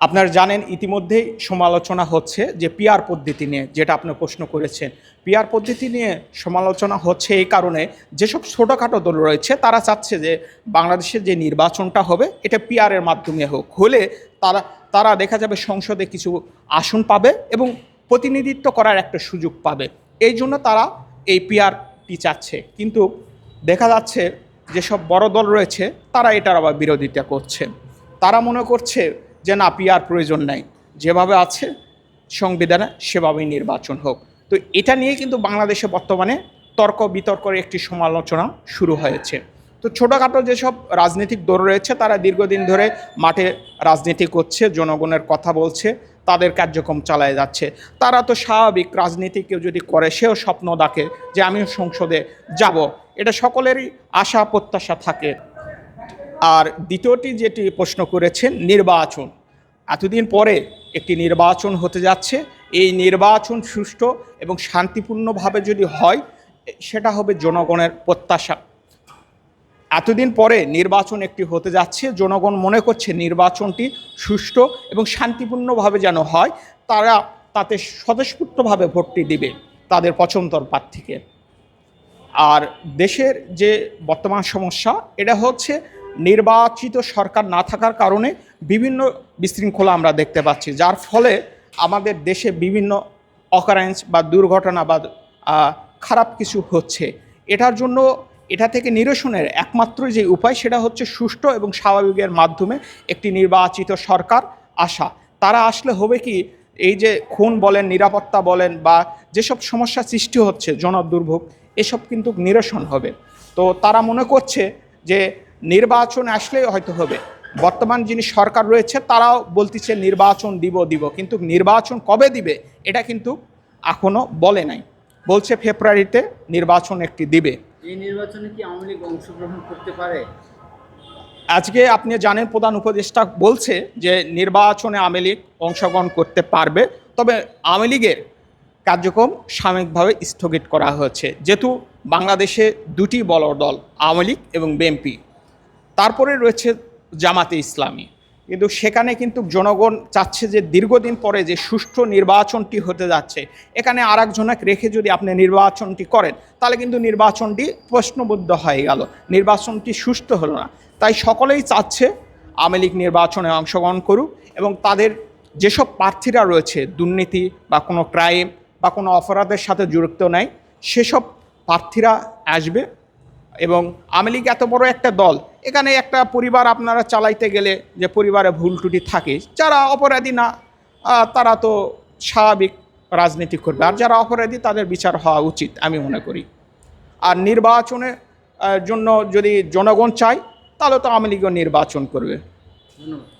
আপনারা জানেন ইতিমধ্যেই সমালোচনা হচ্ছে যে পিয়ার পদ্ধতি নিয়ে, যেটা আপনি প্রশ্ন করেছেন। পিয়ার পদ্ধতি নিয়ে সমালোচনা হচ্ছে এই কারণে যেসব ছোটোখাটো দল রয়েছে, তারা চাচ্ছে যে বাংলাদেশের যে নির্বাচনটা হবে, এটা পিয়ারের মাধ্যমে হোক। হলে তারা তারা দেখা যাবে সংসদে কিছু আসন পাবে এবং প্রতিনিধিত্ব করার একটা সুযোগ পাবে। এই জন্য তারা এই পিআরটি চাচ্ছে। কিন্তু দেখা যাচ্ছে যেসব বড় দল রয়েছে, তারা এটার আবার বিরোধিতা করছে। তারা মনে করছে যে না পিয়ার প্রয়োজন নাই। যেভাবে আছে সংবিধানে সেভাবেই নির্বাচন হোক। তো এটা নিয়ে কিন্তু বাংলাদেশে বর্তমানে তর্ক বিতর্কের একটি সমালোচনা শুরু হয়েছে। তো ছোটোখাটো যেসব রাজনৈতিক দল রয়েছে, তারা দীর্ঘদিন ধরে মাঠে রাজনীতি করছে, জনগণের কথা বলছে, তাদের কার্যক্রম চালায় যাচ্ছে। তারা তো স্বাভাবিক রাজনীতি কেউ যদি করে, সেও স্বপ্ন দেখে যে আমিও সংসদে যাব। এটা সকলেরই আশা প্রত্যাশা থাকে। আর দ্বিতীয়টি যেটি প্রশ্ন করেছেন, নির্বাচন। এতদিন পরে একটি নির্বাচন হতে যাচ্ছে। এই নির্বাচন সুষ্ঠু এবং শান্তিপূর্ণভাবে যদি হয়, সেটা হবে জনগণের প্রত্যাশা। এতদিন পরে নির্বাচন একটি হতে যাচ্ছে। জনগণ মনে করছে নির্বাচনটি সুষ্ঠু এবং শান্তিপূর্ণভাবে যেন হয়, তারা তাতে স্বতঃস্ফূর্তভাবে ভোটটি দিবে তাদের পছন্দর প্রার্থীকে। আর দেশের যে বর্তমান সমস্যা, এটা হচ্ছে নির্বাচিত সরকার না থাকার কারণে বিভিন্ন বিশৃঙ্খলা আমরা দেখতে পাচ্ছি, যার ফলে আমাদের দেশে বিভিন্ন অকারেন্স বা দুর্ঘটনা বা খারাপ কিছু হচ্ছে। এটার জন্য এটা থেকে নিরসনের একমাত্র যে উপায় সেটা হচ্ছে সুষ্ঠু এবং স্বাভাবিকের মাধ্যমে একটি নির্বাচিত সরকার আসা। তারা আসলে হবে কি, এই যে খুন বলেন, নিরাপত্তা বলেন বা যেসব সমস্যা সৃষ্টি হচ্ছে, জনদুর্ভোগ, এসব কিন্তু নিরসন হবে। তো তারা মনে করছে যে নির্বাচন আসলেই হয়তো হবে। বর্তমান যিনি সরকার রয়েছে তারাও বলতেছে নির্বাচন দিব দিব। কিন্তু নির্বাচন কবে দিবে এটা কিন্তু এখনও বলে নাই। বলছে ফেব্রুয়ারিতে নির্বাচন একটি দিবে। এই নির্বাচনে কি আওয়ামী লীগ অংশগ্রহণ করতে পারে? আজকে আপনি জানেন প্রধান উপদেষ্টা বলছে যে নির্বাচনে আওয়ামী লীগ অংশগ্রহণ করতে পারবে। তবে আওয়ামী লীগের কার্যক্রম সাময়িকভাবে স্থগিত করা হয়েছে। যেহেতু বাংলাদেশে দুটি বড় দল আওয়ামী লীগ এবং বিএনপি। তারপরে রয়েছে জামাতে ইসলামী। কিন্তু সেখানে কিন্তু জনগণ চাচ্ছে যে দীর্ঘদিন পরে যে সুষ্ঠু নির্বাচনটি হতে যাচ্ছে, এখানে আর একজনকে রেখে যদি আপনি নির্বাচনটি করেন, তাহলে কিন্তু নির্বাচনটি প্রশ্নবদ্ধ হয়ে গেল, নির্বাচনটি সুষ্ঠু হলো না। তাই সকলেই চাচ্ছে আওয়ামী লীগ নির্বাচনে অংশগ্রহণ করুক এবং তাদের যেসব প্রার্থীরা রয়েছে, দুর্নীতি বা কোনো ক্রাইম বা কোনো অপরাধের সাথে যুক্ত নাই, সেসব প্রার্থীরা আসবে এবং আওয়ামী লীগ এত বড় একটা দল এখানে একটা পরিবার আপনারা চালাইতে গেলে যে পরিবারে ভুল ত্রুটি থাকে, যারা অপরাধী না তারা তো স্বাভাবিক রাজনীতি করবে। আর যারা অপরাধী, তাদের বিচার হওয়া উচিত, আমি মনে করি। আর নির্বাচনের জন্য যদি জনগণ চায়, তাহলে তো আওয়ামী লীগও নির্বাচন করবে। ধন্যবাদ।